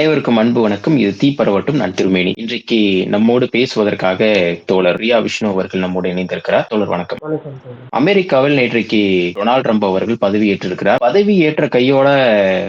அனைவருக்கும் அன்பு வணக்கம். இது தீ பரவட்டும் நான் திருமேனி. இன்றைக்கு நம்மோடு பேசுவதற்காக தோழர் ரியா விஷ்ணு அவர்கள் நம்மோடு இணைந்திருக்கிறார். தோழர் வணக்கம். அமெரிக்காவில் நேற்றைக்கு டொனால்ட் ட்ரம்ப் அவர்கள் பதவி ஏற்றிருக்கிறார் பதவி ஏற்ற கையோட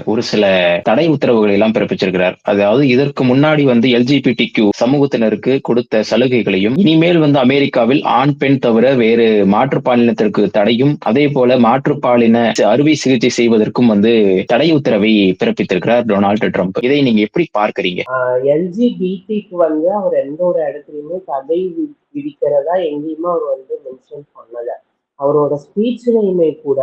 ஒரு சில தடை உத்தரவுகளை எல்லாம் பிறப்பிச்சிருக்கிறார். அதாவது இதற்கு முன்னாடி வந்து எல்ஜிபிடி சமூகத்தினருக்கு கொடுத்த சலுகைகளையும் இனிமேல் வந்து அமெரிக்காவில் ஆண் பெண் தவிர வேறு மாற்றுப்பாலினத்திற்கு தடையும் அதே போல மாற்றுப்பாலின அறுவை சிகிச்சை செய்வதற்கும் வந்து தடை உத்தரவை பிறப்பித்திருக்கிறார் டொனால்டு ட்ரம்ப். இதை நீங்க எப்படி பார்க்கறீங்க? எல்ஜிபிடிக்கு வந்து அவர் எந்த ஒரு இடத்துலயுமே தடை வி- விதிக்கிறதா எங்கேயுமே அவர் வந்து மென்ஷன் பண்ணல. அவரோட ஸ்பீச்லயுமே கூட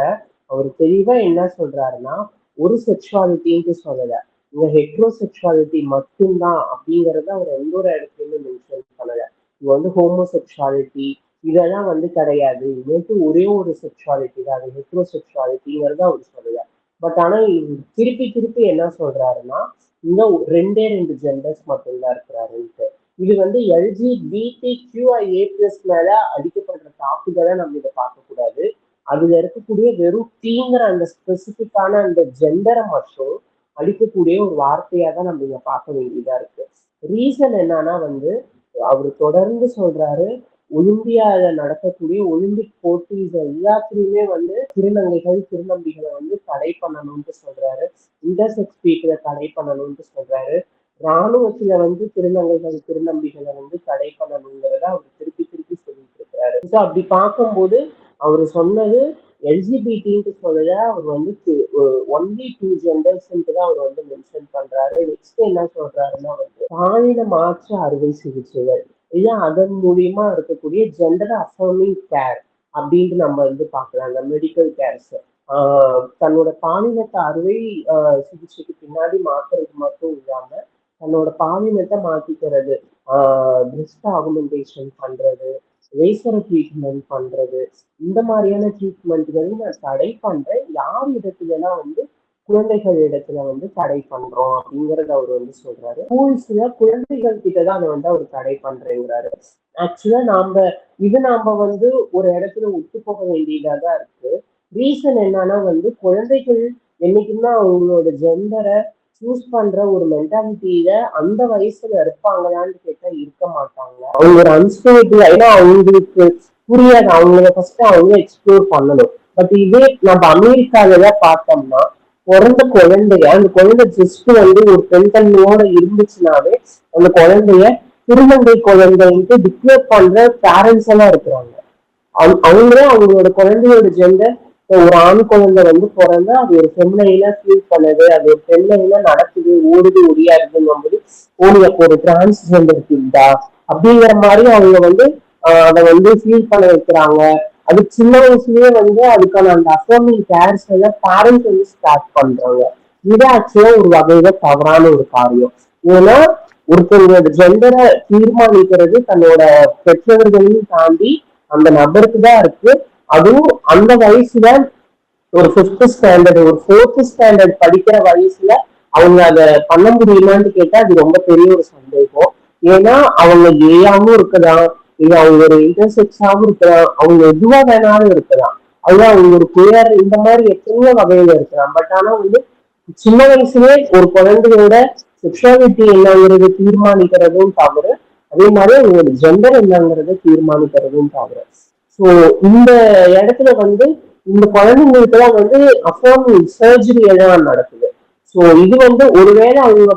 அவர் தெளிவா என்ன சொல்றாருன்னா ஒரு செக்ஷுவாலிட்டின்ட்டு சொல்லல. இந்த ஹெட்ரோ செக்ஷுவாலிட்டி மட்டும்தான் அப்படிங்கறத அவர் எந்த ஒரு இடத்துலயுமே மென்ஷன் பண்ணல. இது வந்து ஹோமோ செக்ஷுவாலிட்டி இதெல்லாம் வந்து கிடையாது. இது ஒரே ஒரு செக்ஷுவாலிட்டி தான். அது ஹெட்ரோ செக்ஷுவாலிட்டிங்கிறத அவர் சொல்லல. பட் ஆனா இவர் திருப்பி திருப்பி என்ன சொல்றாருன்னா இன்னும் ரெண்டே ரெண்டு ஜெண்டர்ஸ் மட்டும்தான் இருக்கிறாருன்ட்டு. இது வந்து எல்ஜி பிடி கியூஐஏ பிளஸ் மேல அடிக்கப்படுற தாக்குதலை நம்ம இதை பார்க்கக்கூடாது அதுல இருக்கக்கூடிய வெறும் தீங்கிற அந்த ஸ்பெசிபிக்கான அந்த ஜெண்டரை மட்டும் அடிக்கக்கூடிய ஒரு வார்த்தையா தான் நம்ம இங்க பார்க்க வேண்டியதா இருக்கு. ரீசன் என்னன்னா வந்து அவர் தொடர்ந்து சொல்றாரு ஒலிம்பியால நடக்கக்கூடிய ஒலிம்பிக் போட்டிஸ் எல்லாத்துலயுமே வந்து திருநங்கைகள் திருநம்பிகளை வந்து தடை பண்ணணும்னு சொல்றாரு. இன்டர்செக்ஸ் பீப்புளை தடை பண்ணணும்னு சொல்றாரு. ராணுவத்துல வந்து திருநங்கைகள் திருநம்பிகளை வந்து தடை பண்ணணுங்கிறத அவர் திருப்பி திருப்பி சொல்லிட்டு இருக்கிறாரு ஸோ அப்படி பார்க்கும்போது அவர் சொன்னது எல்ஜிபிடின்ட்டு சொல்லல அவர் வந்து ஒன்லி டூ ஜெண்டர்ஸ்ன்ட்டு தான் அவர் வந்து மென்ஷன் பண்றாரு. நெக்ஸ்ட் என்ன சொல்றாருன்னா வந்து பாலின மாற்று அறுவை சிகிச்சைகள். இல்லை அதன் மூலியமா இருக்கக்கூடிய ஜெண்டர் அஃபார்மிங் கேர் அப்படின்ட்டு நம்ம வந்து பார்க்கலாம். அந்த மெடிக்கல் கேர்ஸ் தன்னோட பாலினத்தை அறுவை சிகிச்சைக்கு பின்னாடி மாத்துறது மட்டும் இல்லாம தன்னோட பாலினத்தை மாத்திக்கிறது பிரெஸ்ட் ஆகுமெண்டேஷன் பண்றது லேசர் ட்ரீட்மெண்ட் பண்றது இந்த மாதிரியான ட்ரீட்மெண்ட்களை நான் தடை பண்றேன். யார் இடத்துலலாம் வந்து குழந்தைகள் இடத்துல வந்து தடை பண்றோம் அப்படிங்கறத அவர் வந்து சொல்றாரு. ஸ்கூல்ஸ்ல குழந்தைகள் கிட்ட தான் அதை வந்து அவர் தடை பண்றேங்கிறாரு. ஆக்சுவலா நாம இது நாம வந்து ஒரு இடத்துல ஒத்து போக வேண்டியதா தான் இருக்கு. ரீசன் என்னன்னா வந்து குழந்தைகள் என்னைக்குமே அவங்களோட ஜெண்டரை சூஸ் பண்ற ஒரு மென்டாலிட்டியில அந்த வயசுல இருப்பாங்களான்னு கேட்டா இருக்க மாட்டாங்க. அவங்க ஒரு அன்ஸ்டேபிள் ஏன்னா அவங்களுக்கு புரியாது. அவங்கள ஃபர்ஸ்ட் அவங்க எக்ஸ்ப்ளோர் பண்ணணும். பட் இதே நம்ம அமெரிக்காவில தான் பார்த்தோம்னா பிறந்த குழந்தைய அந்த குழந்தை ஜஸ்ட் வந்து ஒரு பெண் தன்மையோட இருந்துச்சுனாவே அந்த குழந்தைய திருநங்கை குழந்தைன்ட்டு டிக்ளேர் பண்ற பேரண்ட்ஸ் எல்லாம் இருக்கிறாங்க. அவங்க- அவங்களே அவங்களோட குழந்தையோட ஜெண்டர் ஒரு ஆண் குழந்தை வந்து பிறந்தா அது ஒரு பெண்ணையில ஃபீல் பண்ணுது அது ஒரு பெண்ணையில நடக்குது ஓடுது ஒடியாடுதுங்கும் போது ஓடி அப்போ ஒரு டிரான்ஸ்ஜெண்டர் ஃபீல்டா அப்படிங்கிற மாதிரி அவங்க வந்து ஆஹ் அதை வந்து ஃபீல் பண்ண வைக்கிறாங்க. அது சின்ன வயசுலயே வந்து அதுக்கான அந்த அஃபர்மிங் கேர்ஸ் எல்லாம் பேரண்ட்ஸ் வந்து ஸ்டார்ட் பண்றாங்க. இது ஆக்சுவலா ஒரு வகையில தவறான ஒரு காரியம். ஏன்னா ஒருத்தவங்களோட ஜெண்டரை தீர்மானிக்கிறது தன்னோட பெற்றவர்களையும் தாண்டி அந்த நபருக்கு தான் இருக்கு. அதுவும் அந்த வயசுல ஒரு ஃபிஃப்த் ஸ்டாண்டர்ட் ஒரு ஃபோர்த் ஸ்டாண்டர்ட் படிக்கிற வயசுல அவங்க அதை பண்ண முடியுமான்னு கேட்டா அது ரொம்ப பெரிய ஒரு சந்தேகம். ஏன்னா அவங்க ஏயாவும் இருக்குதான் இது அவங்க ஒரு இன்டர்செக்ஸாவும் இருக்கலாம். அவங்க எதுவா வேணாலும் இருக்கலாம். அவங்க அவங்க ஒரு குயர் இந்த மாதிரி எத்தனையோ வகையில இருக்கலாம். பட் ஆனா வந்து சின்ன வயசுலயே ஒரு குழந்தையோட செக்ஷுவாலிட்டி என்னங்கிறது தீர்மானிக்கிறதும் தவிர அதே மாதிரி அவங்களோட ஜெண்டர் என்னங்கிறத தீர்மானிக்கிறதும் தவிர. ஸோ இந்த இடத்துல வந்து இந்த குழந்தைங்களுக்கு தான் வந்து அஃபார்ம் சர்ஜரி எல்லாம் நடக்குது. ஸோ இது வந்து ஒருவேளை அவங்க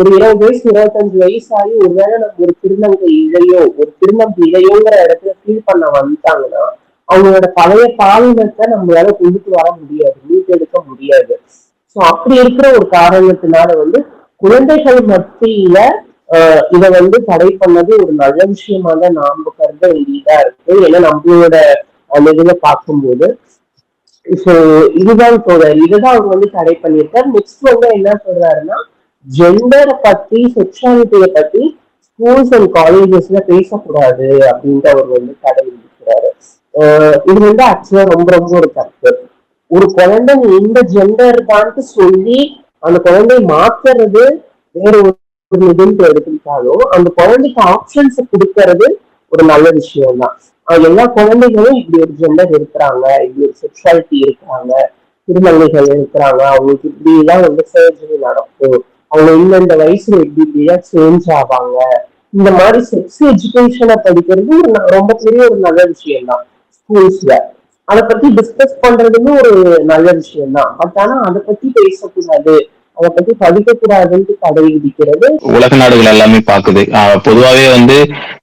ஒரு இருபது வயசு இருபத்தஞ்சு வயசு ஆகி ஒருவேளை நம்ம ஒரு திருநங்கை இழையோ ஒரு திருநங்கை இழையோங்கிற இடத்துல ஃபீல் பண்ண வந்துட்டாங்கன்னா அவங்களோட பழைய பாலினத்தை நம்மளால கொண்டுட்டு வர முடியாது மீட்டெடுக்க முடியாது. ஸோ அப்படி இருக்கிற ஒரு காரணத்தினால வந்து குழந்தைகள் மத்தியில ஆஹ் இதை வந்து தடை பண்ணது ஒரு நல்ல விஷயமா தான் நாம கருத வேண்டியதா இருக்கு. ஏன்னா நம்மளோட அந்த இதுல பார்க்கும்போது. ஸோ இதுதான் தோழர். இதுதான் அவங்க வந்து தடை பண்ணியிருக்காரு. நெக்ஸ்ட் வந்து என்ன சொல்றாருன்னா ஜெண்டரை பத்தி செக்ஷுவாலிட்டியை பத்தி ஸ்கூல்ஸ் அண்ட் காலேஜஸ்ல பேசக்கூடாது அப்படின்ட்டு அவர் வந்து தடை இருக்கிறாரு ஆஹ் இது வந்து ஆக்சுவலா ரொம்ப ரொம்ப ஒரு தப்பு. ஒரு குழந்தை இந்த ஜெண்டர் தான்ட்டு சொல்லி அந்த குழந்தைய மாத்துறது வேற ஒரு ஒரு இதுன்னு எடுத்துக்கிட்டாலும் அந்த குழந்தைக்கு ஆப்ஷன்ஸ் கொடுக்கறது ஒரு நல்ல விஷயம் தான் எல்லா குழந்தைகளும் இப்படி ஒரு ஜெண்டர் இருக்கிறாங்க இப்படி ஒரு செக்ஷுவாலிட்டி இருக்கிறாங்க திருநங்கைகள் இருக்கிறாங்க அவங்களுக்கு இப்படி எல்லாம் வந்து சர்ஜரி நடக்கும். அவங்க இந்தந்த வயசுல எப்படி இப்படியா சேஞ்ச் ஆவாங்க. இந்த மாதிரி செக்ஸ் எஜுகேஷனை படிக்கிறது ஒரு ரொம்ப பெரிய ஒரு நல்ல விஷயம் தான் ஸ்கூல்ஸ்ல அதை பத்தி டிஸ்கஸ் பண்றதுமே ஒரு நல்ல விஷயம் தான் பட் ஆனா அதை பத்தி பேசக்கூடாது. அதை பத்தி படிக்க தடை விதிக்கிறது. உலக நாடுகள் எல்லாமே பாக்குது ஆஹ் பொதுவாவே வந்து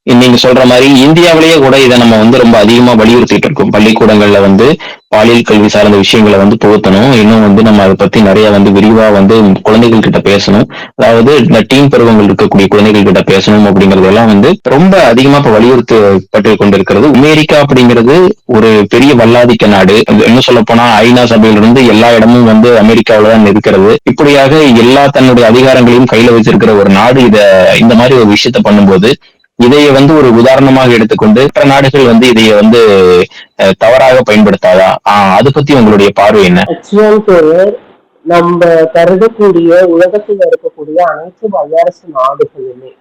நீங்க சொல்ற மாதிரி இந்தியாவிலேயே கூட இதை நம்ம வந்து ரொம்ப அதிகமா வலியுறுத்திட்டு இருக்கோம். பள்ளிக்கூடங்கள்ல வந்து பாலியல் கல்வி சார்ந்த விஷயங்களை வந்து புகுத்தணும். இன்னும் வந்து நம்ம அதை பத்தி நிறைய வந்து விரிவா வந்து குழந்தைகள் கிட்ட பேசணும். அதாவது இந்த டீம் பருவங்கள் இருக்கக்கூடிய குழந்தைகள் கிட்ட பேசணும் அப்படிங்கறதெல்லாம் வந்து ரொம்ப அதிகமா இப்ப வலியுறுத்தப்பட்டு கொண்டிருக்கிறது. அமெரிக்கா அப்படிங்கிறது ஒரு பெரிய வல்லாதிக்க நாடு. என்ன சொல்ல போனா ஐநா சபையிலிருந்து எல்லா இடமும் வந்து அமெரிக்காவில தான் இருக்கிறது. இப்படியாக எல்லா தன்னுடைய அதிகாரங்களையும் கையில வச்சிருக்கிற ஒரு நாடு இத இந்த மாதிரி ஒரு விஷயத்த பண்ணும்போது இதைய வந்து ஒரு உதாரணமாக எடுத்துக்கொண்டு மற்ற நாடுகள் வந்து இதைய வந்து தவறாக பயன்படுத்தாதா? ஆஹ் அதை பத்தி உங்களுடைய பார்வை என்ன? நம்ம கருதக்கூடிய உலகத்தில் இருக்கக்கூடிய அனைத்து வல்லரசு நாடுகளுமே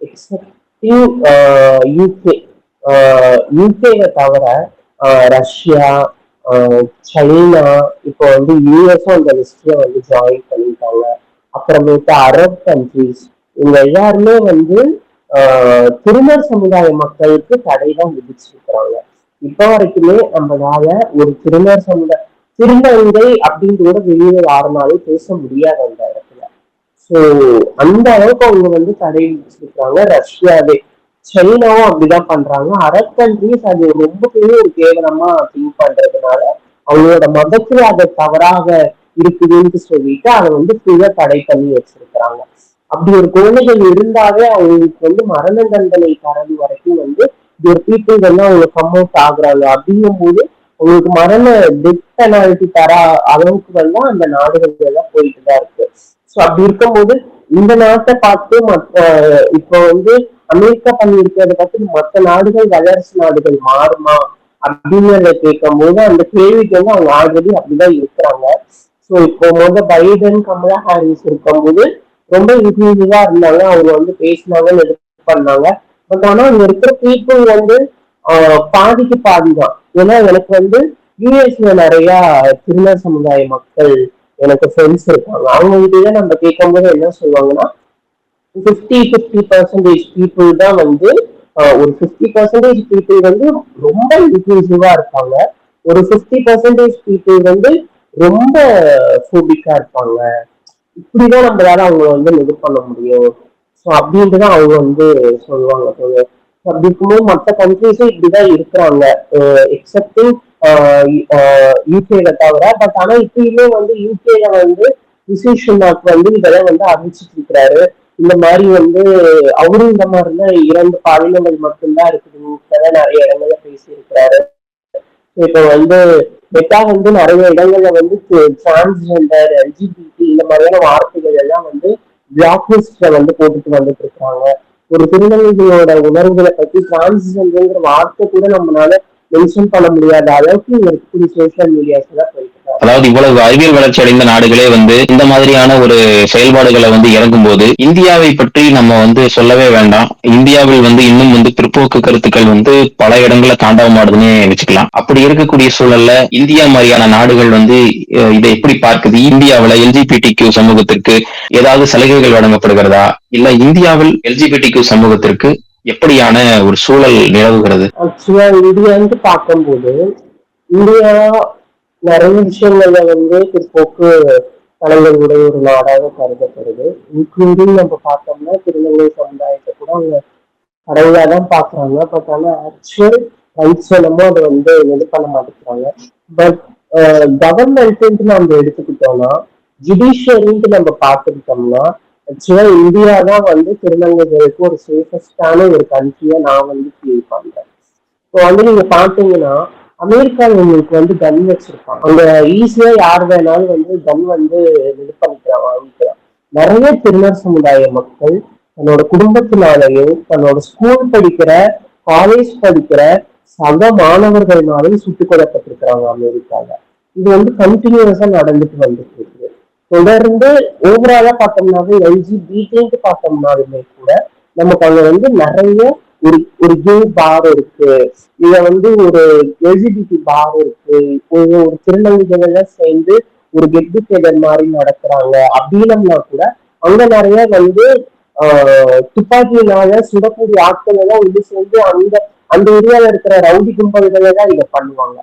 எக்ஸப்டிங் யூகே யூகேவை தவிர ரஷ்யா சைனா இப்போ வந்து யூஎஸும் அந்த லிஸ்ட்ல வந்து ஜாயின் பண்ணிட்டாங்க. அப்புறமேட்டு அரப் கண்ட்ரிஸ் இவங்க எல்லாருமே வந்து ஆஹ் திருமர் சமுதாய மக்களுக்கு தடை தான் விதிச்சிருக்கிறாங்க. இப்ப வரைக்குமே நம்மளால ஒரு திருமர் சமுதாய திருநங்கை அப்படின்னு கூட வெளியே யாருனாலும் பேச முடியாது அந்த இடத்துல. சோ அந்த அளவுக்கு அவங்க வந்து தடை விதிச்சிருக்கிறாங்க. ரஷ்யாவே சைனாவும் அப்படிதான் பண்றாங்க. அரப் கண்ட்ரிஸ் அது ரொம்ப பெரிய ஒரு கேவலமா திங்க் பண்றதுனால அவங்களோட மதத்துல அதை தவறாக இருக்குதுன்னு சொல்லிட்டு அதை வந்து ஃபுல்லா தடை பண்ணி வச்சிருக்கிறாங்க. அப்படி ஒரு குழந்தைகள் இருந்தாவே அவங்களுக்கு வந்து மரண தண்டனை தரது வரைக்கும் வந்து ஒரு பீப்புள் வந்து அவங்க கம் அவுட் ஆகுறாங்க. அப்படிங்கும் போது உங்களுக்கு மரண டெத் பெனால்டி தர அளவுக்கு வந்து அந்த நாடுகள் எல்லாம் போயிட்டு தான் இருக்கு. ஸோ அப்படி இருக்கும்போது இந்த நாட்டை பார்த்து மற்ற இப்போ வந்து அமெரிக்கா பண்ணியிருக்கிறத பார்த்து மற்ற நாடுகள் வல்லரசு நாடுகள் மாறுமா அப்படிங்கிறத கேட்கும் போது அந்த கேள்விக்கு வந்து அவங்க ஆல்ரெடி அப்படிதான் இருக்கிறாங்க. ஸோ இப்போ முதல் பைடன் கமலா ஹாரிஸ் இருக்கும்போது ரொம்ப இன்க்ளூசிவா இருந்தாங்க. அவங்க வந்து பேசினாங்கன்னு இது பண்ணாங்க. பட் ஆனா அங்க இருக்கிற பீப்புள் வந்து பாதிக்கு பாதி தான் ஏன்னா எனக்கு வந்து யூஎஸ்ல நிறைய திருநர் சமுதாய மக்கள் எனக்கு ஃப்ரெண்ட்ஸ் இருக்காங்க. அவங்க கிட்டே நம்ம கேட்கும்போது என்ன சொல்லுவாங்கன்னா ஃபிஃப்டி ஃபிஃப்டி பர்சன்டேஜ் பீப்புள் தான் வந்து ஒரு ஃபிஃப்டி பர்சன்டேஜ் பீப்புள் வந்து ரொம்ப இன்க்ளூசிவா இருப்பாங்க. ஒரு ஃபிஃப்டி பர்சன்டேஜ் பீப்புள் வந்து ரொம்ப ஃபோபிக்கா இருப்பாங்க. இப்படிதான் நம்மளால அவங்க வந்து இது பண்ண முடியும். ஸோ அப்படின்ட்டு தான் அவங்க வந்து சொல்லுவாங்க தோழர். அப்படி இருக்கும்போது மற்ற கண்ட்ரிஸும் இப்படிதான் இருக்கிறாங்க. எக்ஸப்டிங் யூகேல தவிர பட் ஆனா இப்பயுமே வந்து யூகேல வந்து ரிசிஷனாக் வந்து இதெல்லாம் வந்து அறிவிச்சிட்டு இருக்கிறாரு. இந்த மாதிரி வந்து அவரும் இந்த மாதிரி தான் இரண்டு பாலினங்கள் மட்டும்தான் இருக்குது. நிறைய இடங்கள்ல பேசி இருக்கிறாரு இப்ப வந்து பெட்டா வந்து நிறைய இடங்கள்ல வந்து டிரான்ஸ்ஜெண்டர் எல்ஜிபிடி இந்த மாதிரியான வார்த்தைகள் எல்லாம் வந்து பிளாக் லிஸ்ட்ல வந்து போட்டுட்டு வந்துட்டு இருக்காங்க. ஒரு திருநங்கைகளோட உணர்வுகளை பத்தி டிரான்ஸ்ஜெண்டர்ங்கிற வார்த்தை கூட நம்மளால மென்ஷன் பண்ண முடியாத அளவுக்கு இருக்கக்கூடிய சோசியல் மீடியாஸ்ல போயிட்டு அதாவது இவ்வளவு அறிவியல் வளர்ச்சி அடைந்த நாடுகளே வந்து இந்த மாதிரியான ஒரு செயல்பாடுகளை வந்து இறங்கும்போது இந்தியாவை பற்றி நம்ம வந்து சொல்லவே வேண்டாம். இந்தியாவில் வந்து இன்னும் வந்து பிற்போக்கு கருத்துக்கள் வந்து பல இடங்களை தாண்டவமாடுதுன்னு வச்சுக்கலாம். அப்படி இருக்கக்கூடிய சூழல்ல இந்தியா மாதிரியான நாடுகள் வந்து இதை எப்படி பார்க்குது? இந்தியாவுல எல்ஜிபிடி கியூ சமூகத்திற்கு ஏதாவது சலுகைகள் வழங்கப்படுகிறதா? இல்ல இந்தியாவில் எல்ஜிபிடி கியூ சமூகத்திற்கு எப்படியான ஒரு சூழல் நிலவுகிறது? ஆக்சுவலா வந்து பார்க்கும்போது இந்தியா நிறைய விஷயங்கள்ல வந்து பிற்போக்கு தலைவர்களுடைய ஒரு நாடாக கருதப்படுது. இன்க்ளூடிங் நம்ம பார்த்தோம்னா திருநங்கை சமுதாயத்தை கூட அவங்க கடவுளா தான் பாக்குறாங்க பட் ஆனா ஆக்சுவல் ரைட்ஸ் என்னமோ அதை வந்து இது பண்ண மாட்டேங்கிறாங்க. பட் கவர்மெண்ட் நம்ம எடுத்துக்கிட்டோம்னா ஜுடிஷியரின்ட்டு நம்ம பார்த்துக்கிட்டோம்னா ஆக்சுவலா இந்தியா தான் வந்து திருநங்கைகளுக்கு ஒரு சேஃபஸ்டான ஒரு கண்ட்ரியா நான் வந்து ஃபீல் பண்றேன். இப்போ வந்து நீங்க பாத்தீங்கன்னா அமெரிக்காவில் உங்களுக்கு வந்து கன் வச்சிருப்பாங்க. அங்க ஈஸியா யார் வேணாலும் வந்து கன் வந்து இது பண்ணிக்கலாம் நிறைய திருநர் சமுதாய மக்கள் தன்னோட குடும்பத்தினாலையும் தன்னோட ஸ்கூல் படிக்கிற காலேஜ் படிக்கிற சக மாணவர்கள்னாலையும் சுட்டுக் கொல்லப்பட்டிருக்கிறாங்க அமெரிக்கால. இது வந்து கண்டினியூஸா நடந்துட்டு வந்துட்டு தொடர்ந்து ஓவராலா பார்த்தோம்னாவே எல்ஜிபிடின்ட்டு பார்த்தோம்னாலுமே கூட நமக்கு அங்க வந்து நிறைய ஒரு ஒரு கே பார் இருக்கு. இங்க வந்து ஒரு எல்ஜிபிடி பார் இருக்கு. ஒரு ஒரு திருநங்கைகள்லாம் சேர்ந்து ஒரு கெட் டுகெதர் மாதிரி நடக்கிறாங்க அப்படின்னம்னா கூட அங்க நிறைய வந்து ஆஹ் துப்பாக்கியினால சுடக்கூடிய ஆட்கள் எல்லாம் வந்து சேர்ந்து அந்த அந்த ஏரியால இருக்கிற ரவுடி கும்பல்களை தான் இதை பண்ணுவாங்க.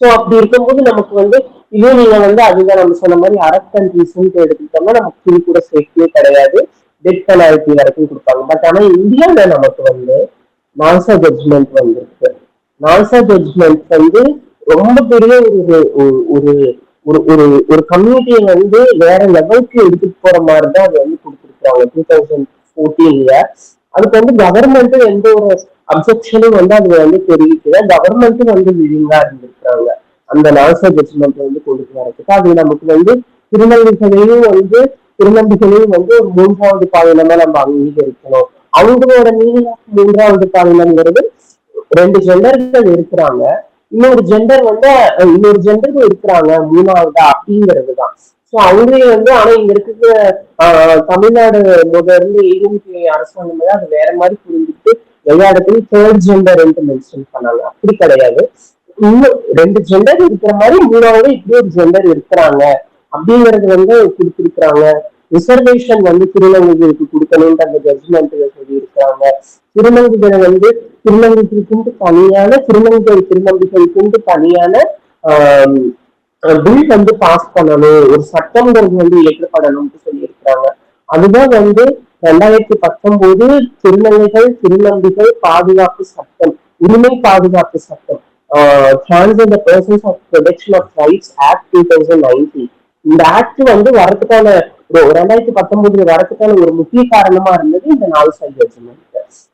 சோ அப்படி இருக்கும்போது நமக்கு வந்து இதே நீங்க வந்து அதுதான் நம்ம சொன்ன மாதிரி அரப் கண்ட்ரிஸ்ன்னு எடுத்துக்கிட்டோம்னா நமக்கு துணி கூட சேஃப்டியே கிடையாது. டெத் பெனால்டி வரைக்கும் கொடுப்பாங்க. பட் ஆனா இந்தியாவில நமக்கு வந்து நாசா ஜட்ஜ்மெண்ட் வந்துருக்கு. நாசா ஜட்ஜ்மெண்ட் வந்து ரொம்ப பெரிய ஒரு ஒரு ஒரு ஒரு ஒரு ஒரு கம்யூனிட்டியை வந்து வேற லெவலுக்கு எடுத்துட்டு போற மாதிரி தான் அது வந்து கொடுத்துருக்காங்க. டூ தௌசண்ட் ஃபோர்டீன்ல அதுக்கு வந்து கவர்மெண்ட்டும் எந்த ஒரு அப்செக்ஷனும் வந்து அது வந்து தெரிவிக்கல. கவர்மெண்ட்டும் வந்து விழிங்கா இருந்திருக்காங்க அந்த நாசா ஜட்ஜ்மெண்ட் வந்து கொண்டு வரதுக்கு அது நமக்கு வந்து திருநங்கைகளையும் வந்து திருநம்பிகளையும் வந்து மூன்றாவது பாலினமா நம்ம அங்கீகரிக்கணும். அவங்களோட மீனிங் மூன்றாவது பாலினம்ங்கிறது ரெண்டு ஜெண்டர்கள் இருக்கிறாங்க. இன்னொரு ஜெண்டர் வந்து இன்னொரு ஜெண்டர்கள் இருக்கிறாங்க மூணாவதா அப்படிங்கிறது தான் ஸோ அவங்களே வந்து ஆனா இங்க இருக்கிற ஆஹ், தமிழ்நாடு முதல்ல இருந்து ஏடிஎம்கே அரசாங்கம் அது வேற மாதிரி புரிஞ்சுட்டு எல்லா இடத்துலயும் தேர்ட் ஜெண்டர் மென்ஷன் பண்ணாங்க. அப்படி கிடையாது. இன்னும் ரெண்டு ஜெண்டர் இருக்கிற மாதிரி மூணாவது இப்படி ஒரு ஜெண்டர் இருக்கிறாங்க. அப்படிங்கறது வந்து கொடுத்திருக்கிறாங்க. ரிசர்வேஷன் வந்து திருநங்கைகளுக்கு கொடுக்கணும்ன்ற அந்த ஜட்ஜ்மெண்ட்ல சொல்லி இருக்கிறாங்க திருநங்கைகளை வந்து திருநங்கைகளுக்கு தனியான திருநங்கை திருநங்கைகளுக்கு தனியான பில் வந்து பாஸ் பண்ணணும். ஒரு சட்டம்ங்கிறது வந்து இயற்றப்படணும்னு சொல்லியிருக்கிறாங்க. அதுதான் வந்து ரெண்டாயிரத்தி பத்தொன்பது திருநங்கைகள் திருநம்பிகள் பாதுகாப்பு சட்டம் உரிமை பாதுகாப்பு சட்டம். Transgender persons of protection of rights act two thousand nineteen இந்த ஆக்ட் வந்து வரதுக்கான ஒரு ரெண்டாயிரத்தி பத்தொன்பதுல வரதுக்கான ஒரு முக்கிய காரணமா இருந்தது இந்த நாலு சைட்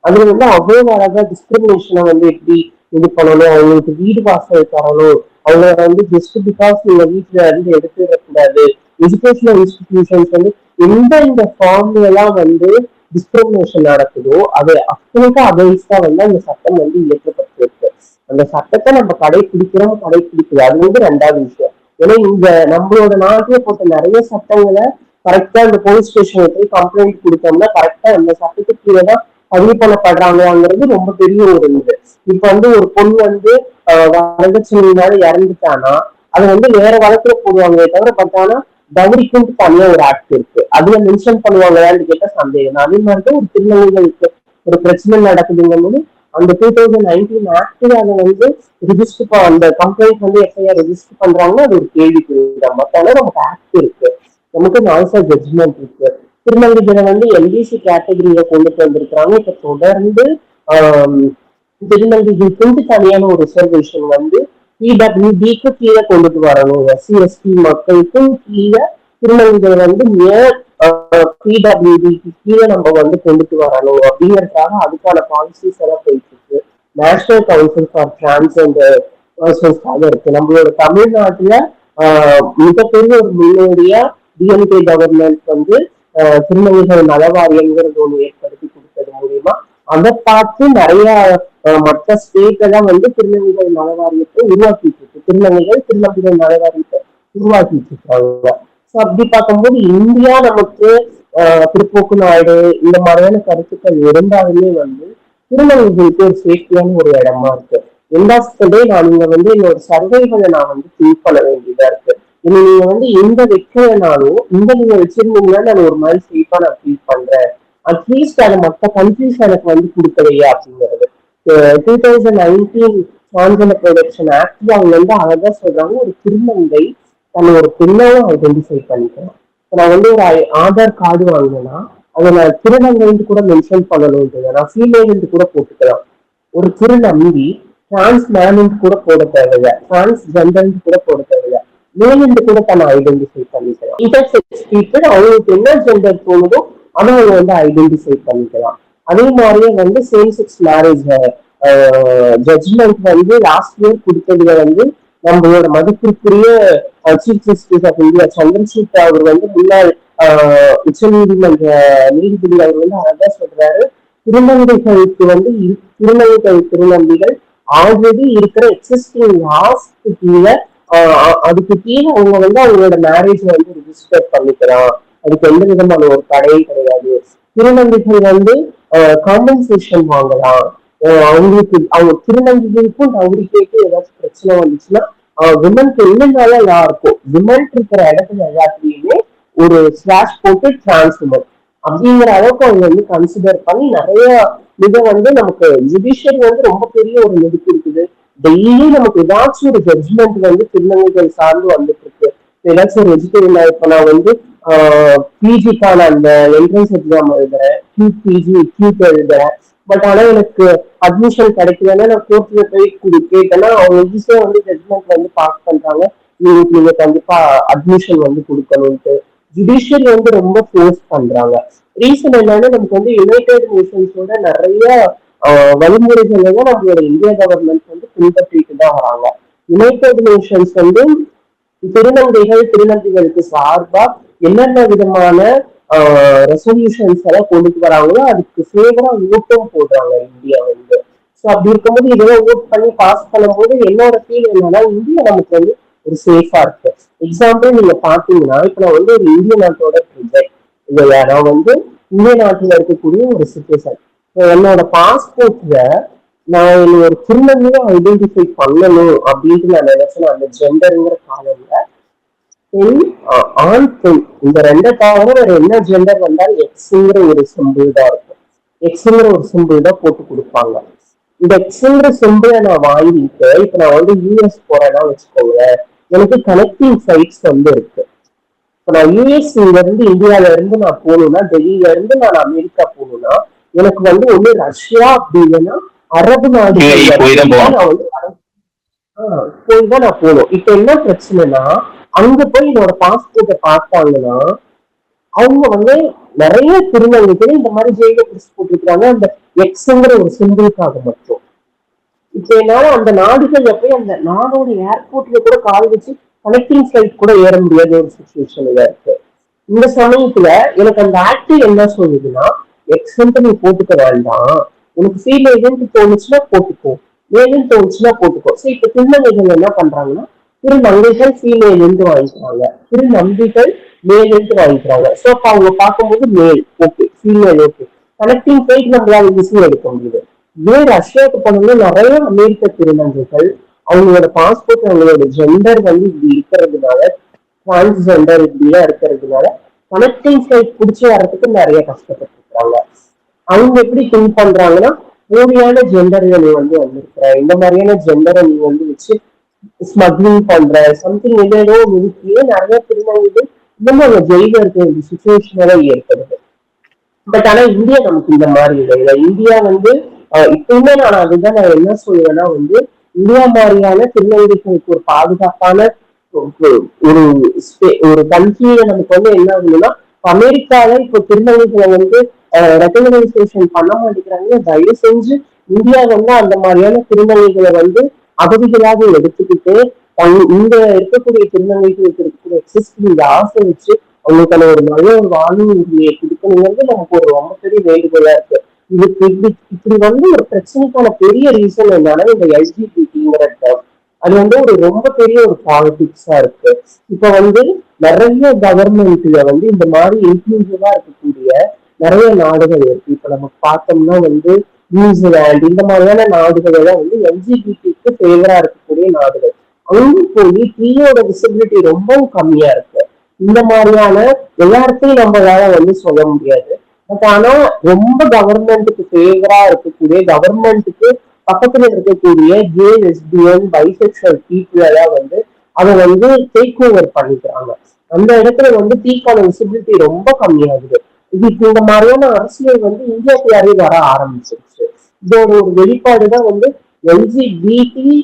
அதுல வந்து அவ்வளவு அழகா டிஸ்கிரிமினேஷனை வந்து எப்படி இது பண்ணணும் அவங்களுக்கு வீடு வாசல் தரணும் அவங்க வந்து ஜஸ்ட் பிகாஸ் நீங்க வீட்டுல இருந்து எடுத்துடக்கூடாது எஜுகேஷனல் இன்ஸ்டிடியூஷன்ஸ் வந்து எந்த இந்த ஃபார்ம்ல எல்லாம் வந்து டிஸ்கிரிமினேஷன் நடக்குதோ அது அப்போதான் அகைன்ஸ்டா வந்து அந்த சட்டம் வந்து இயற்றப்பட்டிருக்கு. அந்த சட்டத்தை நம்ம கடைபிடிக்கிறோம் கடைபிடிக்கல அது வந்து ரெண்டாவது விஷயம். ஏன்னா இந்த நம்மளோட நாட்டுல போட்ட நிறைய சட்டங்களை கரெக்டா இந்த போலீஸ் ஸ்டேஷன் போய் கம்ப்ளைண்ட் கொடுத்தோம்னா கரெக்டா அந்த சட்டத்துக்கு கீழே தான் பதிவு பண்ணப்படுறாங்கங்கிறது ரொம்ப பெரிய ஒரு இது. இப்ப வந்து ஒரு பொண்ணு வந்து வரதட்சணையினால இறந்துட்டானா அது வந்து வேற வழக்குல போடுவாங்களே தவிர பட் ஆனா டவுரிக்குன்னு தனியா ஒரு ஆக்ட் இருக்கு. அதுல மென்ஷன் பண்ணுவாங்களான்னு கேட்டா சந்தேகம். அதே மாதிரிதான் ஒரு திருநங்கைகளுக்கு ஒரு பிரச்சனை நடக்குதுங்கும் போது அந்த டூ தௌசண்ட் நைன்டீன் ஆக்டில் அதை வந்து ரிஜிஸ்டர் அந்த கம்ப்ளைண்ட் வந்து எஃப்ஐஆர் ரிஜிஸ்டர் பண்றாங்கன்னா அது ஒரு கேள்விக்குறி தான் பட் ஆனா நமக்கு ஆக்ட் இருக்கு. நமக்கு நாய்ஸா ஜட்ஜ்மெண்ட் இருக்கு. திருநங்கைகளை வந்து எல்பிசி கேட்டகரியில கொண்டுட்டு வந்திருக்கிறாங்க. இப்ப தொடர்ந்து ஆஹ் திருநங்கைகளுக்கு தனியான ஒரு ரிசர்வேஷன் வந்து பிடபிள்யூடிக்கு கீழே கொண்டுட்டு வரணும். எஸ்சி எஸ்டி மக்களுக்கும் கீழே திருநங்கைகள் வந்து மேல் பிடபிள்யூடிக்கு கீழே நம்ம வந்து கொண்டுட்டு வரணும் அப்படிங்கறதுக்காக அதுக்கான பாலிசிஸ் எல்லாம் போயிட்டு இருக்கு நேஷனல் கவுன்சில் ஃபார் டிரான்ஸ்ஜெண்டர் பர்சன்ஸ்க்காக இருக்கு. நம்மளோட தமிழ்நாட்டுல மிகப்பெரிய ஒரு முன்னோடியா டிஎம்கே கவர்மெண்ட் வந்து திருநங்கைகள் நலவாரியங்கிறது ஒண்ணு ஏற்படுத்தி கொடுத்தது மூலியமா. அதை பார்த்து நிறைய மற்ற ஸ்டேட் எல்லாம் வந்து திருநங்கைகள் நலவாரியத்தை உருவாக்கிட்டு இருக்கு. திருநங்கைகள் திருநங்கைகள் நலவாரியத்தை உருவாக்கிட்டு இருக்காங்க. ஸோ அப்படி பார்க்கும்போது இந்தியா நமக்கு பிற்போக்கு நாடு இந்த மாதிரியான கருத்துக்கள் இருந்தாலுமே வந்து திருநங்கைகளுக்கு ஒரு சேஃப்டியான ஒரு இடமா இருக்கு. எந்த டே நான் இங்க வந்து என்னோட சர்வைகளை நான் வந்து ஃபீல் பண்ண வேண்டியதா இருக்கு. இனி நீங்க வந்து எந்த வைக்கலனாலும் இந்த நீங்க வச்சிருந்தீங்கன்னா நான் ஒரு மாதிரி சேஃபா நான் ஃபீல் பண்றேன். அட்லீஸ்ட் அதை மற்ற கண்ட்ரிஸ் எனக்கு வந்து கொடுக்கலையே அப்படிங்கிறது. Two thousand nineteen transgender protection act அவங்க வந்து அழகா சொல்றாங்க ஒரு திருநங்கை தன்னை ஒரு பெண்ணாவும் ஐடென்டிஃபை பண்ணிக்கலாம் நான் வந்து ஒரு ஐ- ஆதார் கார்டு வாங்கினேன்னா அதை நான் திருநங்கைன்னு கூட மென்ஷன் பண்ணணும் நான் ஃபீமேல் கூட போட்டுக்கலாம். ஒரு திருநம்பி டிரான்ஸ் மேன் கூட போட தேவையில்லை. டிரான்ஸ் ஜெண்டர் கூட போட தேவையில்லை. மேலிருந்து கூட தன்னை ஐடென்டிஃபை பண்ணிக்கலாம். இன்டர்செக்ஸ் பீப்புள் அவங்களுக்கு என்ன ஜெண்டர் தோணுதோ அதை அவங்க வந்து ஐடென்டிஃபை பண்ணிக்கலாம். அதே மாதிரியே வந்து சேம் செக்ஸ் மேரேஜ் ஜட்ஜ்மெண்ட் வந்து லாஸ்ட் இயர் கொடுத்ததுல வந்து நம்மளோட மதிப்பிற்குரிய chief justice of India Chandrachud அவர் வந்து முன்னாள் உச்ச நீதிமன்ற நீதிபதி அவர் வந்து அழகா சொல்றாரு. திருநங்கைகளுக்கு வந்து திருநங்கை திருநம்பிகள் ஆல்ரெடி இருக்கிற எக்ஸிஸ்டிங் லாஸ்க்கு கீழே அதுக்கு கீழே அவங்க வந்து அவங்களோட மேரேஜ் வந்து ரிஜிஸ்டர் பண்ணிக்கலாம் அதுக்கு எந்த விதமான ஒரு தடையும் கிடையாது. திருநங்கைகள் வந்து காம்பன்சேஷன் வாங்கலாம். அவங்களுக்கு அவங்க திருநங்கைகளுக்கும் டவுரி ஏதாச்சும் பிரச்சனை வந்துச்சுன்னா விமன்க்கு என்னென்னால யாருக்கும் விமன் இருக்கிற இடத்துல எல்லாத்துலயுமே ஒரு ஸ்லாஷ் போட்டு டிரான்ஸ் விமன் அப்படிங்கிற அளவுக்கு அவங்க வந்து கன்சிடர் பண்ணி நிறைய இதை வந்து நமக்கு ஜுடிஷியரி வந்து ரொம்ப பெரிய ஒரு நெடுக்கு இருக்குது டெய்லி நமக்கு ஏதாச்சும் ஒரு ஜட்ஜ்மெண்ட் வந்து திருநங்கைகள் சார்ந்து வந்துட்டு இருக்கு ஏதாச்சும் ஒரு எஜுகேஷன் இப்ப நான் வந்து பிஜிக்கான அந்த என்ட்ரன்ஸ் எக்ஸாம் எழுதுறேன். கியூ பிஜி கியூட் எழுதுறேன். பட் ஆனா எனக்கு அட்மிஷன் கிடைக்கலன்னா நான் கோர்ட்ல போய் கேட்டேன்னா அவங்க ஈஸியா வந்து ஜட்மெண்ட் வந்து பாஸ் பண்றாங்க. நீங்க நீங்க கண்டிப்பா அட்மிஷன் வந்து கொடுக்கணும்ட்டு. ஜுடிஷியரி வந்து ரொம்ப ஃபோர்ஸ் பண்றாங்க. ரீசன் என்னன்னா நமக்கு வந்து யுனைடெட் நேஷன்ஸோட நிறைய வழிமுறைகள் வந்து நம்மளோட இந்திய கவர்மெண்ட் வந்து பின்பற்றிட்டு தான் வராங்க. யுனைடெட் நேஷன்ஸ் வந்து திருநங்கைகள் திருநங்கைகளுக்கு சார்பா என்னென்ன விதமான ரெசல்யூஷன்ஸ் எல்லாம் கொண்டுட்டு வராங்களோ அதுக்கு ஃபேவரா ஓட்டும் போடுறாங்க இந்தியா வந்து. ஸோ அப்படி இருக்கும்போது இதெல்லாம் ஓட் பண்ணி பாஸ் பண்ணும்போது என்னோட ஃபீல் என்னன்னா இந்தியா நமக்கு வந்து ஒரு சேஃபா இருக்கு. எக்ஸாம்பிள் நீங்க பாத்தீங்கன்னா இப்ப நான் வந்து ஒரு இந்திய நாட்டோட பிரஜை இல்லையா? நான் வந்து இந்திய நாட்டுல இருக்கக்கூடிய ஒரு சிட்டிசன் என்னோட பாஸ்போர்ட்ல நான் என்னை ஒரு திருநங்கையா ஐடென்டிஃபை பண்ணணும் அப்படின்ட்டு நான் நினைச்சேன். அந்த ஜெண்டருங்கிற காலம்ல பெண் ஆண் பெண். இந்த ரெண்டை தவிர வேற என்ன ஜெண்டர் வந்தாலும் எக்ஸுங்கிற ஒரு சிம்பிள் தான் இருக்கும். எக்ஸுங்கிற ஒரு சிம்பிள் தான் போட்டு கொடுப்பாங்க. இந்த எக்ஸுங்கிற சிம்பிளை நான் வாங்கிட்டு இப்ப நான் வந்து யூஎஸ் போறேன்னா வச்சுக்கோங்க எனக்கு கனெக்டிங் சைட்ஸ் வந்து இருக்கு. இப்ப நான் யூஎஸ் இருந்து இந்தியால இருந்து நான் போகணும்னா டெல்லியில இருந்து நான் அமெரிக்கா போகணும்னா எனக்கு வந்து ஒண்ணு ரஷ்யா அப்படி இல்லைன்னா அரபு போகணும். நான் வந்து போய் தான் நான் போகணும். இப்ப என்ன பிரச்சனைனா அங்க போய் என்னோட பாஸ்போர்ட்டை பார்த்தாங்கன்னா அவங்க வந்து நிறைய திருநங்கைகள் இந்த மாதிரி ஜெயில போட்டிருக்கிறாங்க. போட்டிருக்காங்க அந்த எக்ஸ்ங்கிற ஒரு சிம்பிளுக்காக மட்டும். இப்ப என்னால அந்த நாடுகள்ல போய் அந்த நாடோட ஏர்போர்ட்ல கூட கால் வச்சு கனெக்டிங் ஃபிளைட் கூட ஏற முடியாத ஒரு சுச்சுவேஷன்ல இருக்கு. இந்த சமயத்துல எனக்கு அந்த ஆக்டிவ் என்ன சொல்லுதுன்னா எக்ஸன்ட் நீ போட்டுக்க வேண்டாம். உனக்கு ஃபீல் ஏஜென்ட் தோணுச்சுன்னா போட்டுக்கோ. ஏஜென்ட் தோணுச்சுன்னா போட்டுக்கோ. சோ இப்ப திருநங்கைகள் என்ன பண்றாங்கன்னா திருநங்கைகள் ஃபீமேல் இருந்து வாங்கிக்கிறாங்க. திருநம்பிகள் மேல் இருந்து வாங்கிக்கிறாங்க. சோ அப்ப அவங்க பார்க்கும்போது மேல் ஓகே ஃபீமேல் ஓகே. கனெக்டிங் போயிட்டு நம்மளால விஷயம் எடுக்க முடியுது. இதே ரஷ்யாவுக்கு போனோம்னா நிறைய அமெரிக்க திருநங்கைகள் அவங்களோட பாஸ்போர்ட் அவங்களோட ஜெண்டர் வந்து இப்படி இருக்கிறதுனால டிரான்ஸ்ஜெண்டர் இப்படிலாம் இருக்கிறதுனால கனெக்டிங் ஃபிளைட் பிடிச்சி வர்றதுக்கு நிறைய கஷ்டப்பட்டு இருக்காங்க அவங்க எப்படி திங்க் பண்றாங்கன்னா போலியான ஜெண்டர்களை நீ வந்து வந்திருக்கிற இந்த மாதிரியான ஜெண்டரை நீ வந்து வச்சு ஸ்மக்லிங் பண்ற சம்திங் ஏதோ மிதிக்கியே நிறைய திருநங்கைகள் இன்னும் அவங்க ஜெயில இருக்க வேண்டிய சுச்சுவேஷனால ஏற்படுது. பட் ஆனா இந்தியா நமக்கு இந்த மாதிரி இல்லை. இல்லை இந்தியா வந்து இப்பவுமே நான் அதுதான் நான் என்ன சொல்லுவேன்னா வந்து இந்தியா மாதிரியான திருநங்கைகளுக்கு ஒரு பாதுகாப்பான ஒரு ஒரு ஸ்பே- கண்ட்ரியில நமக்கு வந்து என்ன ஆகுதுன்னா அமெரிக்கால இப்போ திருநங்கைகளை வந்து ரெகனைசேஷன் பண்ண மாட்டேங்கிறாங்க. தயவு செஞ்சு இந்தியா வந்து அந்த மாதிரியான திருநங்கைகளை வந்து அகதிகளாக எடுத்துக்கிட்டு அவங்க இங்க இருக்கக்கூடிய திருநங்கைகளுக்கு இருக்கக்கூடிய எக்ஸிஸ்டிங் ஆசை வச்சு அவங்களுக்கான ஒரு நல்ல ஒரு வாழ்வு உரிமையை கொடுக்கணுங்கிறது நமக்கு ஒரு ரொம்ப பெரிய வேண்டுகோளா இருக்கு. இதுக்கு இப்படி இப்படி வந்து ஒரு பிரச்சனைக்கான பெரிய ரீசன் என்னன்னா இந்த எல்ஜிபிடிங்கிற டேர்ம் அது வந்து ஒரு ரொம்ப பெரிய ஒரு பாலிடிக்ஸா இருக்கு. இப்ப வந்து நிறைய கவர்மெண்ட்ல வந்து இந்த மாதிரி இன்க்ளூசிவா இருக்கக்கூடிய நிறைய நாடுகள் இருக்கு. இப்ப நம்ம பார்த்தோம்னா வந்து நியூசிலாந்து இந்த மாதிரியான நாடுகள் எல்லாம் வந்து எல்ஜிபிடிக்கு ஃபேவரா இருக்கக்கூடிய நாடுகள். அங்க போய் டீயோட விசிபிலிட்டி ரொம்பவும் கம்மியா இருக்கு. இந்த மாதிரியான எல்லாத்தையும் நம்மளால வந்து சொல்ல முடியாது. பட் ஆனா ரொம்ப கவர்மெண்ட்டுக்கு ஃபேவரா இருக்கக்கூடிய கவர்மெண்ட்டுக்கு பக்கத்துல இருக்கக்கூடிய ஜே லெஸ்பியன் பைசெக்ஷுவல் பீப்புள் எல்லாம் வந்து அதை வந்து டேக் ஓவர் பண்ணிக்கிறாங்க. அந்த இடத்துல வந்து டீக்கான விசிபிலிட்டி ரொம்ப கம்மியாகுது. இது இந்த மாதிரியான அரசியல் வந்து இந்தியாக்குள்ளாரே வர ஆரம்பிச்சிருச்சு. இதோட ஒரு வெளிப்பாடு தான் வந்து எல்ஜிபிடி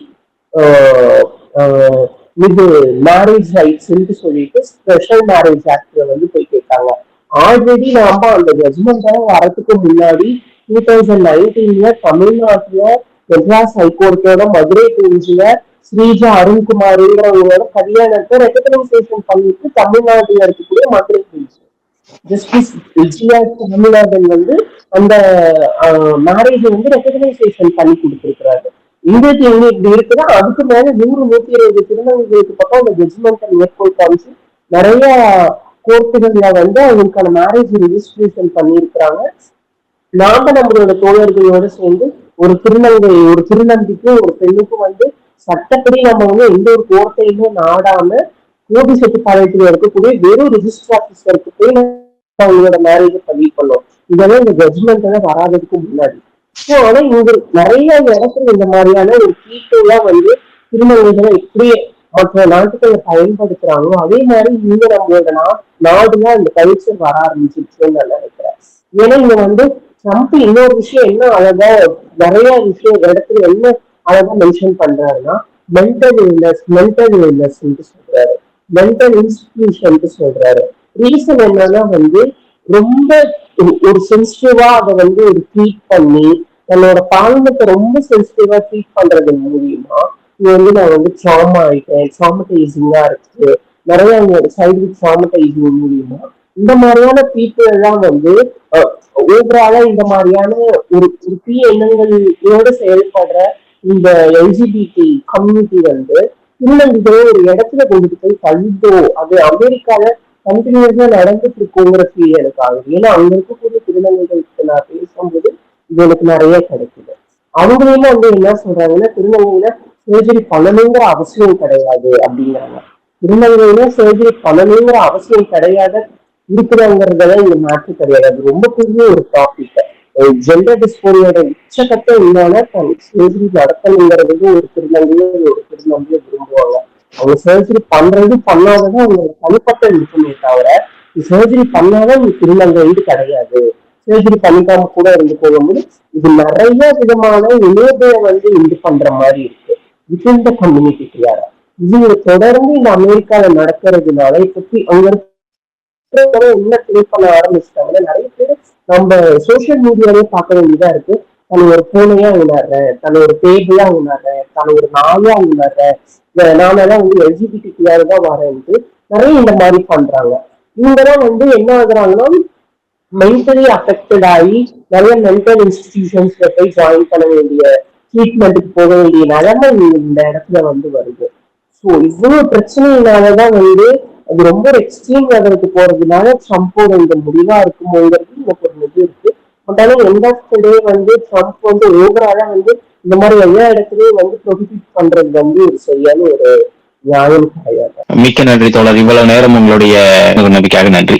இது மேரேஜ் ரைட்ஸ்ன்னு சொல்லிட்டு ஸ்பெஷல் மேரேஜ் ஆக்ட்ல வந்து போய் கேட்டாங்க. ஆல்ரெடி நாம அந்த ஜட்மெண்ட் வரத்துக்கு முன்னாடி டூ தௌசண்ட் நைன்டீன்ல தமிழ்நாட்டுல மெட்ராஸ் ஹைகோர்ட்டோட மதுரை பெஞ்சில ஸ்ரீஜா அருண்குமாருங்கிறவங்களோட கல்யாணத்தை ரெக்கக்னைசேஷன் பண்ணிட்டு தமிழ்நாட்டுல இருக்கக்கூடிய மதுரை பெஞ்ச் ஜஸ்டிஸ் விஜயா தமிழகன் வந்து அந்த மேரேஜ் வந்து ரெகனைசேஷன் பண்ணி கொடுத்திருக்கிறாரு இந்தியத்து எங்க இப்படி இருக்குன்னா அதுக்கு மேல நூறு நூத்தி இருபது திருநங்கைகளுக்கு பக்கம் அந்த ஜட்ஜ்மெண்ட் மேற்கோள் காமிச்சு நிறைய கோர்ட்டுகள்ல வந்து அவங்களுக்கான மேரேஜ் ரிஜிஸ்ட்ரேஷன் பண்ணியிருக்கிறாங்க. நாம நம்மளோட தோழர்களோட சேர்ந்து ஒரு திருநங்கை ஒரு திருநம்பிக்கும் ஒரு பெண்ணுக்கும் வந்து சட்டப்படி நம்ம வந்து எந்த ஒரு கோர்ட்டையுமே நாடாம கோபி செட்டிப்பாளையத்தில் இருக்கக்கூடிய வெறும் ரிஜிஸ்டர் ஆபீசருக்கு போய் அவங்களோட மேரேஜ் பதிவு பண்ணோம் இதெல்லாம் இந்த ஜட்ஜ்மெண்ட் எல்லாம் வராததுக்கு முன்னாடி. ஸோ ஆனா இங்க நிறைய இடத்துல இந்த மாதிரியான ஒரு கீட்டெல்லாம் வந்து திருமணங்களை எப்படி மற்ற நாட்டுகளை பயன்படுத்துறாங்களோ அதே மாதிரி இங்க நம்மளோட நா நாடுல இந்த கல்ச்சர் வர ஆரம்பிச்சிருச்சுன்னு நான் நினைக்கிறேன். ஏன்னா இங்க வந்து ட்ரம்ப் இன்னொரு விஷயம் என்ன அழகா நிறைய விஷயம் இடத்துல என்ன அழகா மென்ஷன் பண்றாருன்னா மென்டல் இல்னஸ் மென்டல் இல்னஸ் சொல்றாரு. மென்டல் இன்ஸ்டிடியூஷன் சொல்றாரு. ரீசன் என்னன்னா வந்து ரொம்ப ஒரு- சென்சிட்டிவா அதை வந்து ஒரு ட்ரீட் பண்ணி தன்னோட பாலினத்தை ரொம்ப சென்சிட்டிவா ட்ரீட் பண்றது மூலியமா இது வந்து நான் வந்து ட்ராமா ஆயிட்டேன் ட்ராமடைசிங்கா இருக்கு. நிறைய சைடு ட்ராமடைசிங் மூலியமா இந்த மாதிரியான பீப்புள் எல்லாம் வந்து ஓவராலா இந்த மாதிரியான ஒரு ஒரு தீய எண்ணங்களோட செயல்படுற இந்த எல்ஜிபிடி கம்யூனிட்டி வந்து திருநங்கைகளை ஒரு இடத்துல கொண்டு போய் தள்ளிட்டோ. அது அமெரிக்கால கண்டினியூஸா நடந்துட்டு இருக்குங்கிற ஃபீல் எனக்கு ஆகுது. ஏன்னா அங்க இருக்கக்கூடிய திருநங்கைகளுக்கு நான் பேசும்போது இது எனக்கு நிறைய கிடைக்குது. அவங்களையுமே வந்து என்ன சொல்றாங்கன்னா திருநங்கையில சர்ஜரி பண்ணணுங்கிற அவசியம் கிடையாது அப்படிங்கிறாங்க. திருநங்கையில சர்ஜரி பண்ணணுங்கிற அவசியம் கிடையாது இருக்கிறாங்கிறதெல்லாம் இங்க மாற்று கிடையாது. அது ரொம்ப பெரிய ஒரு டாபிக் ஜெண்டர் டிஸ்போரியோட உச்சகட்ட என்னன்னா சர்ஜரி நடத்தணுங்கிறது ஒரு திருநங்கையோ ஒரு திருநங்கையோ விரும்புவாங்க. அவங்க சர்ஜரி பண்றது பண்ணாதான் அவங்களுக்கு தனிப்பட்ட இருக்குமே தவிர சர்ஜரி பண்ணாதான் நீ திருநங்கைன்னு கிடையாது. சர்ஜரி பண்ணிக்காம கூட இருந்து போகும்போது இது நிறைய விதமான இணையதையை வந்து இது பண்ற மாதிரி இருக்கு. வித்தின் த கம்யூனிட்டிக்குள்ளார இது தொடர்ந்து இந்த அமெரிக்கால நடக்கிறதுனால இப்ப அங்க இருக்கிற என்ன திரைப்பட ஆரம்பிச்சிட்டாங்கன்னா நிறைய பேர் நம்ம சோசியல் மீடியாவே பார்க்க வேண்டியதா இருக்கு. தன்னை ஒரு பூனையா உணர்ற தன்னை ஒரு பேபியா உணர்ற தன்னை ஒரு நாயா உணர்ற. நானெல்லாம் வந்து எல்ஜிபிடிக்குள்ளார தான் வரேன்ட்டு நிறைய இந்த மாதிரி பண்றாங்க. இவங்கதான் வந்து என்ன ஆகுறாங்கன்னா மென்டலி அஃபெக்டட் ஆகி நிறைய மென்டல் இன்ஸ்டிடியூஷன்ஸ்ல போய் ஜாயின் பண்ண வேண்டிய ட்ரீட்மெண்ட்டுக்கு போக வேண்டிய நிலைமை இந்த இடத்துல வந்து வருது. ஸோ இவ்வளவு பிரச்சனையினாலதான் வந்து அது ரொம்ப எக்ஸ்ட்ரீம் லெவலுக்கு போறதுனால ட்ரம்ப்போட இந்த முடிவா இருக்குமோங்கிறது இருக்கு. பட் ஆனா எண்ட் ஆஃப் த டே வந்து ட்ரம்ப் வந்து ஓவராலா வந்து இந்த மாதிரி எல்லா இடத்துலயும் வந்து ப்ரொஹிபிட் பண்றது வந்து ஒரு சரியான ஒரு நியாயம் கிடையாது. மிக்க நன்றி தோழர். இவ்வளவு நேரம் உங்களுடைய நம்பிக்கையாக நன்றி.